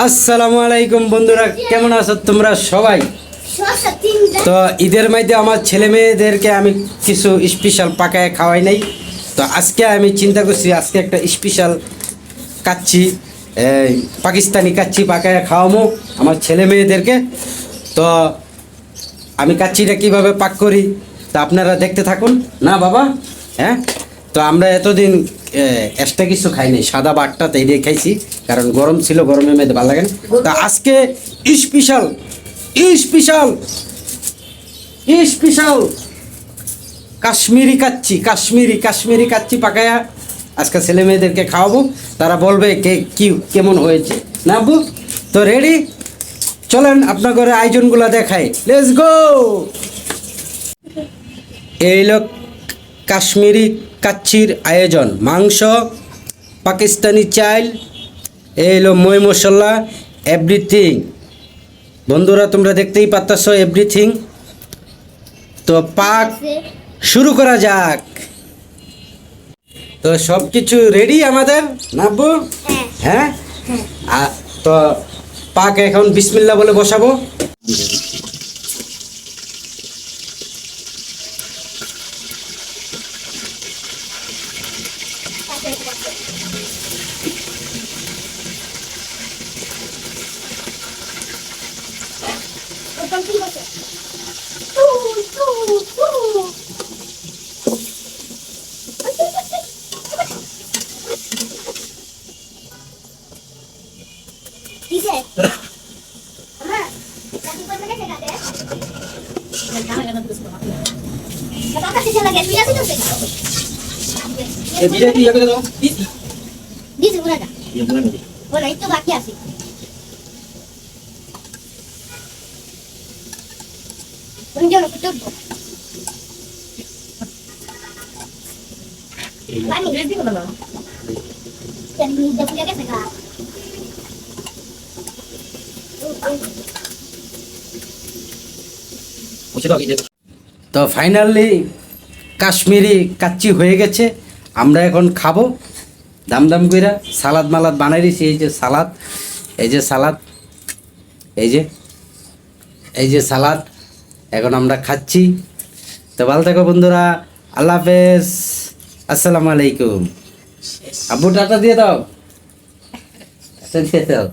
আসসালামু আলাইকুম বন্ধুরা, কেমন আছো তোমরা সবাই? তো ঈদের মধ্যে আমার ছেলে মেয়েদেরকে আমি কিছু স্পেশাল পাকায় খাওয়াই নাই। তো আজকে আমি চিন্তা করছি, আজকে একটা স্পেশাল কাচ্ছি পাকিস্তানি কাচ্ছি পাকায় খাওয়ামো আমার ছেলে মেয়েদেরকে। তো আমি কাচ্ছিটা কীভাবে পাক করি তা আপনারা দেখতে থাকুন। না বাবা? হ্যাঁ? তো আমরা এতদিন এক্সট্রা কিছু খাইনি সাদা বাটটা তাই দিয়ে খাইছি, কারণ গরম ছিল, গরমের মধ্যে ভালো লাগে তা আজকে special special special Kashmiri kacchi, Kashmiri Kashmiri kacchi পাকায়া আজকে ছেলে মেয়েদেরকে খাওয়াবো। তারা বলবে কে, কি, কেমন হয়েছে। না আব্বু? তো রেডি চলেন আপনার ঘরে আয়োজনগুলো দেখাই। লেটস গো এই হলো কাশ্মীরি কাচ্ছির আয়োজন। মাংস পাকিস্তানি চাইল এই হলো মই মশলা এভরিথিং বন্ধুরা তোমরা দেখতেই পাচ্ছ এভরিথিং তো পাক শুরু করা যাক। তো সব কিছু রেডি আমাদের? নাববো? হ্যাঁ। তো পাক এখন বিসমিল্লা বলে বসাবো। কিসে আমা কাটি করবে না সেটাতে বাবা কাছে চলে গেছে তুই আসিস তো দিস বুড়াটা বলা একটু বাকি আছে কোনজন কুটুব তো ফাইনালি কাশ্মীরি কাচ্চি হয়ে গেছে। আমরা এখন খাব। দাম দাম কইরা সালাদ মালাদ বানাই দিয়েছি এই যে সালাদ এই যে সালাদ এই যে এই যে সালাদ। এখন আমরা খাচ্ছি। তো ভালো থাকো বন্ধুরা, আল্লাহ হাফেজ। আসসালামু আলাইকুম। আব্বু টাটা দিয়ে দাও। দিয়ে দাও।